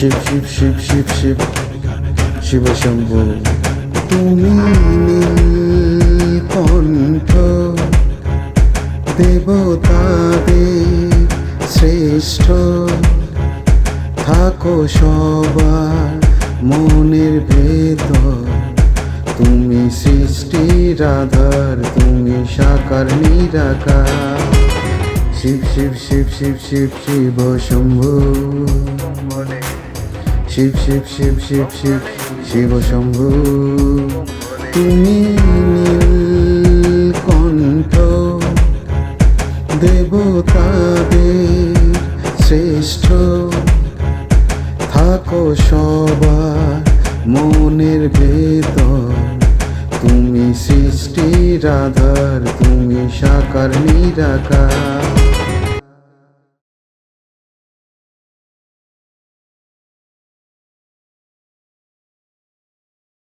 শিব শিব শিব শিব শিব শিব শম্ভু। তুমি নীলকণ্ঠ দেবতাদের শ্রেষ্ঠ। থাকো সবার মনের ভেতর। তুমি সৃষ্টি রাধার, তুমি সাকার নিরাকার। শিব শিব শিব শিব শিব শিব শম্ভু। শিব শিব শিব শিব শিব শিব শম্ভু। তুমি নীলকণ্ঠ দেবতাদের শ্রেষ্ঠ। থাকো সবার মনের ভেতর। তুমি সৃষ্টি, রাধার, তুমি সাকার, নিরাকার।